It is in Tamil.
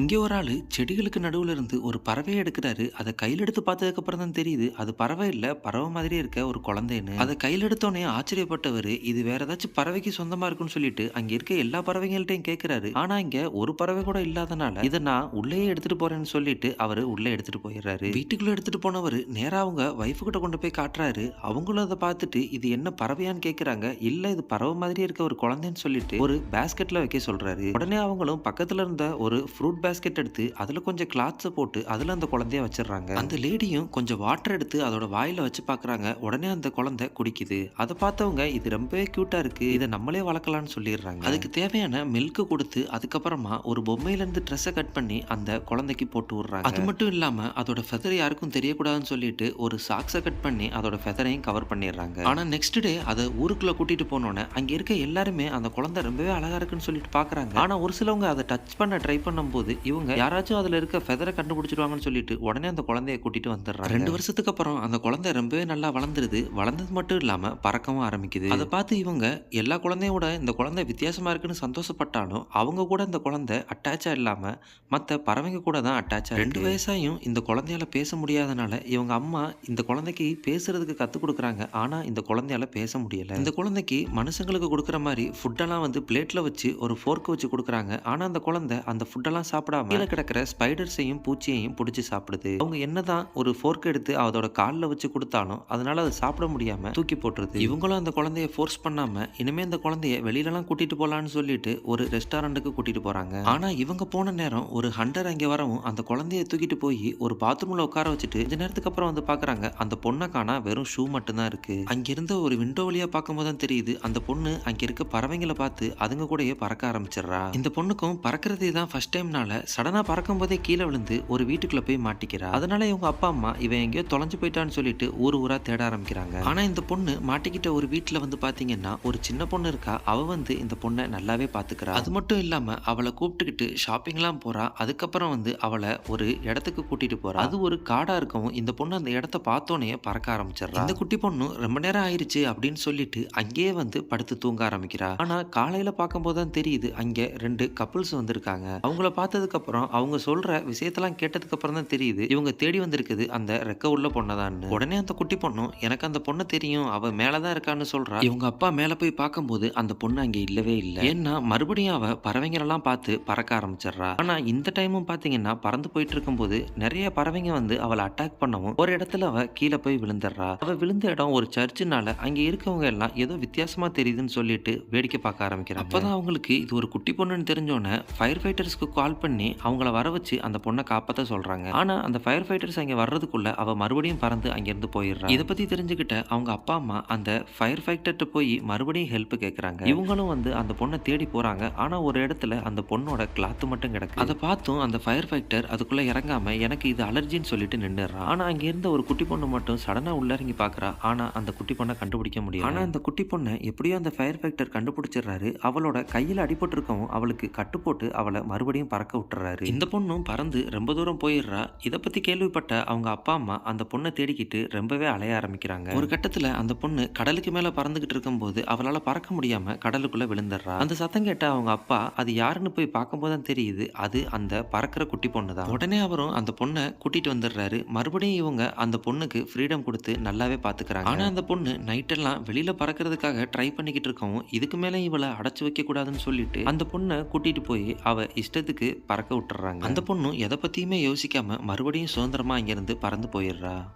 இங்கே ஒரு ஆள் செடிகளுக்கு நடுவில் இருந்து ஒரு பறவையை எடுக்கிறாரு. அதை கையில் எடுத்து பார்த்ததுக்கு அப்புறம் தான் தெரியுது அது பறவை இல்லை பறவை மாதிரி இருக்க ஒரு குழந்தைன்னு. அதை கையில் எடுத்தோடனே ஆச்சரியப்பட்டவர் இது வேற ஏதாச்சும் பறவைக்கு சொந்தமா இருக்குன்னு சொல்லிட்டு அங்க இருக்க எல்லா பறவைகள்ட்டையும் கேட்கிறாரு ஆனா இங்க ஒரு பறவை கூட இல்லாதனால இதை நான் உள்ளே எடுத்துட்டு போறேன்னு சொல்லிட்டு அவரு உள்ளே எடுத்துட்டு போயிடுறாரு. வீட்டுக்குள்ள எடுத்துட்டு போனவர் நேரா அவங்க வைஃப் கிட்ட கொண்டு போய் காட்டுறாரு. அவங்களும் அதை பார்த்துட்டு இது என்ன பறவையான்னு கேட்குறாங்க இல்ல இது பறவை மாதிரி இருக்க ஒரு குழந்தைன்னு சொல்லிட்டு ஒரு பேஸ்கெட்ல வைக்க சொல்றாரு. உடனே அவங்களும் பக்கத்துல இருந்த ஒரு ஃப்ரூட் பேஸ்கெட் எடுத்து அதில் கொஞ்சம் கிளாத்ஸை போட்டு அதில் அந்த குழந்தைய வச்சிடுறாங்க. அந்த லேடியும் கொஞ்சம் வாட்டர் எடுத்து அதோட வாயில வச்சு பார்க்குறாங்க உடனே அந்த குழந்தை குடிக்குது. அதை பார்த்தவங்க இது ரொம்பவே க்யூட்டாக இருக்குது இதை நம்மளே வளர்க்கலாம்னு சொல்லிடுறாங்க. அதுக்கு தேவையான மில்க் கொடுத்து அதுக்கப்புறமா ஒரு பொம்மையிலேருந்து ட்ரெஸ்ஸை கட் பண்ணி அந்த குழந்தைக்கு போட்டு விடுறாங்க. அது மட்டும் இல்லாமல் அதோட ஃபெதர் யாருக்கும் தெரியக்கூடாதுன்னு சொல்லிட்டு ஒரு சாக்ஸை கட் பண்ணி அதோட ஃபெதரையும் கவர் பண்ணிடுறாங்க. ஆனால் நெக்ஸ்ட் டே அதை ஊருக்குள்ளே கூட்டிட்டு போனோன்னே அங்கே இருக்க எல்லாருமே அந்த குழந்தை ரொம்பவே அழகாக இருக்குன்னு சொல்லிட்டு பார்க்குறாங்க ஆனால் ஒரு சிலவங்க அதை டச் பண்ண ட்ரை பண்ணும்போது இவங்க யாராச்சும் அதுல இருக்க ஃபெதரை கண்டுபிடிச்சிருவாங்கன்னு சொல்லிட்டு உடனே அந்த குழந்தைய கூட்டிட்டு வந்துடுறாங்க. ரெண்டு வருஷத்துக்கு அப்புறம் அந்த குழந்தை ரொம்பவே நல்லா வளர்ந்துருது. வளர்ந்தது மட்டும் இல்லாம பறக்கவும் ஆரம்பிக்குது. அதை பார்த்து இவங்க எல்லா குழந்தையோட இந்த குழந்தை வித்தியாசமா இருக்குன்னு சந்தோஷப்பட்டாலும் அவங்க கூட இந்த குழந்தை அட்டாச்சா இல்லாம மத்த பறவைங்க கூட தான் அட்டாச்சா ரெண்டு வயசாயும் இந்த குழந்தையால பேச முடியாதனால இவங்க அம்மா இந்த குழந்தைக்கு பேசுறதுக்கு கத்து கொடுக்குறாங்க. ஆனா இந்த குழந்தையால பேச முடியல. இந்த குழந்தைக்கு மனுஷங்களுக்கு கொடுக்குற மாதிரி ஃபுட்டெல்லாம் வந்து பிளேட்ல வச்சு ஒரு ஃபோர்க் வச்சு கொடுக்குறாங்க. ஆனா அந்த குழந்தை அந்த ஃபுட்டெல்லாம் சாப்பிடாம கீழே கிடக்கிற ஸ்பைடர்ஸையும் பூச்சியையும் பிடிச்சி சாப்பிடுது. அவங்க என்னதான் ஒரு ஃபோர்க் எடுத்து அதோட காலில் வச்சு கொடுத்தாலும் அதனால அதை சாப்பிட முடியாம தூக்கி போட்டுருது. இவங்களும் அந்த குழந்தைய ஃபோர்ஸ் பண்ணாம இனிமே அந்த குழந்தைய வெளியிலலாம் கூட்டிட்டு போலான்னு சொல்லிட்டு ஒரு ரெஸ்டாரண்ட்டுக்கு கூட்டிட்டு போறாங்க. ஆனா இவங்க போன நேரம் ஒரு ஹண்டர் அங்கே வரவும் அந்த குழந்தைய தூக்கிட்டு போய் ஒரு பாத்ரூம்ல உட்கார வச்சுட்டு கொஞ்ச நேரத்துக்கு அப்புறம் வந்து பாக்குறாங்க. அந்த பொண்ணை காணா வெறும் ஷூ மட்டும்தான் இருக்கு. அங்க இருந்த ஒரு விண்டோ வழியா பார்க்கும்போது தான் தெரியுது அந்த பொண்ணு அங்க இருக்க பறவைங்களை பார்த்து அதுங்க கூடயே பறக்க ஆரம்பிச்சிடுறா. இந்த பொண்ணுக்கும் பறக்கிறதே தான் ஃபர்ஸ்ட் டைம்னால சடனா பறக்கும் போதே கீழே விழுந்து ஒரு வீட்டுக்குள்ள போய் மாட்டிக்கிறா. அதனால இவங்க அப்பா அம்மா இவன் எங்கேயோ தொலைஞ்சு போயிட்டான்னு சொல்லிட்டு ஊர் ஊரா தேட ஆரம்பிக்கிறாங்க. ஆனா இந்த பொண்ணு மாட்டிக்கிட்ட ஒரு வீட்டுல வந்து பாத்தீங்கன்னா ஒரு சின்ன பொண்ணு இருக்கா. அவ வந்து இந்த பொண்ணை நல்லாவே பாத்துக்கிறா. அது மட்டும் இல்லாம அவளை கூப்பிட்டுக்கிட்டு ஷாப்பிங்லாம் போறா. அதுக்கப்புறம் வந்து அவளை ஒரு இடத்துக்கு கூட்டிட்டு போறா. அது ஒரு காடா இருக்கவும் இந்த பொண்ணு அந்த இடத்த பார்த்தோன்னே பறக்க ஆரம்பிச்சிடறா. இந்த குட்டி பொண்ணு ரொம்ப நேரம் ஆயிருச்சு அப்படின்னு சொல்லிட்டு அங்கேயே வந்து படுத்து தூங்க ஆரம்பிக்கிறா. ஆனா காலையில பார்க்கும்போது தான் தெரியுது அங்க ரெண்டு கப்புள்ஸ் வந்திருக்காங்க. அவங்கள பார்த்து அப்புறம் அவங்க சொல்ற விஷயத்தெல்லாம் கேட்டதுக்கப்புறம் தான் தெரியுது. இவங்க தேடி வந்திருக்குது அந்த ரெக்க உள்ள பொண்ணதான்னு. உடனே அந்த குட்டி பொண்ணும் எனக்கு அந்த பொண்ணு தெரியும் அவ மேலதான் இருக்கான்னு சொல்றா. இவங்க அப்பா மேல போய் பார்க்கும்போது அந்த பொண்ணு அங்கே இல்லவே இல்லை. ஏன்னா மறுபடியும் அவ பறவைங்களெல்லாம் பார்த்து பறக்க ஆரம்பிச்சிடுறா. ஆனா இந்த டைமும் பாத்தீங்கன்னா பறந்து போயிட்டு இருக்கும்போது நிறைய பறவைங்க வந்து அவளை அட்டாக் பண்ணவும் ஒரு இடத்துல அவ கீழே போய் விழுந்துடுறா. அவ விழுந்த இடம் ஒரு சர்ச்சுனால அங்க இருக்கவங்க எல்லாம் ஏதோ வித்தியாசமா தெரியுதுன்னு சொல்லிட்டு வேடிக்கை பார்க்க ஆரம்பிக்கிறாங்க. அப்பதான் அவங்களுக்கு இது ஒரு குட்டி பொண்ணுன்னு தெரிஞ்சோன்னே ஃபயர் ஃபைட்டர்ஸ்க்கு கால் பண்ணி பண்ணி அவங்கள வர வச்சு அந்த பொண்ணை காப்பாத்த சொல்றாங்க. ஆனா அந்த ஃபயர் ஃபைட்டர்ஸ் அங்க வர்றதுக்குள்ள அவ மறுபடியும் பறந்து அங்கிருந்து போயிடுறா இதை பத்தி தெரிஞ்சுக்கிட்ட அவங்க அப்பா அம்மா அந்த ஃபயர் ஃபைட்டர்கிட்ட போய் மறுபடியும் ஹெல்ப் கேட்குறாங்க இவங்களும் வந்து அந்த பொண்ணை தேடி போறாங்க. ஆனா ஒரு இடத்துல அந்த பொண்ணோட கிளாத்து மட்டும் கிடக்கு. அதை பார்த்தும் அந்த ஃபயர் ஃபைட்டர் அதுக்குள்ள இறங்காம எனக்கு இது அலர்ஜின்னு சொல்லிட்டு நின்றுறான் ஆனா அங்க இருந்த ஒரு குட்டி பொண்ணு மட்டும் சடனா உள்ள இறங்கி பாக்குறா. ஆனா அந்த குட்டி பொண்ணை கண்டுபிடிக்க முடியும் ஆனா அந்த குட்டி பொண்ணை எப்படியோ அந்த ஃபயர் ஃபைட்டர் கண்டுபிடிச்சிடுறாரு. அவளோட கையில் அடிபட்டு இருக்கவும் அவளுக்கு கட்டு போட்டு அவளை மறுபடியும் பறக்க விட்டுறாரு. இந்த பொண்ணும் பறந்து ரொம்ப தூரம் போயிடுறா. இதை பத்தி கேள்விப்பட்ட அவங்க அப்பா அம்மா அந்த பொண்ணை தேடிக்கிட்டு ரொம்பவே அலைய ஆரம்பிக்கிறாங்க. ஒரு கட்டத்துல அந்த பொண்ணு கடலுக்கு மேல பறந்துகிட்டு இருக்கும்போது அவளால பறக்க முடியாம கடலுக்குள்ள விழுந்துடுறா. அந்த சத்தம் கேட்ட அவங்க அப்பா அது யாருன்னு போய் பார்க்கும்போது தான் தெரியுது. அது அந்த பறக்கிற குட்டி பொண்ணு தான். உடனே அவரும் அந்த பொண்ணை கூட்டிட்டு வந்துடுறாரு. மறுபடியும் இவங்க அந்த பொண்ணுக்கு ஃப்ரீடம் கொடுத்து நல்லாவே பாத்துக்கிறாங்க. ஆனா அந்த பொண்ணு நைட்டெல்லாம் வெளியில பறக்கிறதுக்காக ட்ரை பண்ணிக்கிட்டு இருக்கவும் இதுக்கு மேல இவளை அடைச்சு வைக்க கூடாதுன்னு சொல்லிட்டு அந்த பொண்ணை கூட்டிட்டு போய் அவ இஷ்டத்துக்கு பறக்க விட்டுறாங்க. அந்த பொண்ணும் எதை பத்தியுமே யோசிக்காம மறுபடியும் சுதந்திரமா இங்கிருந்து பறந்து போயிடுறா.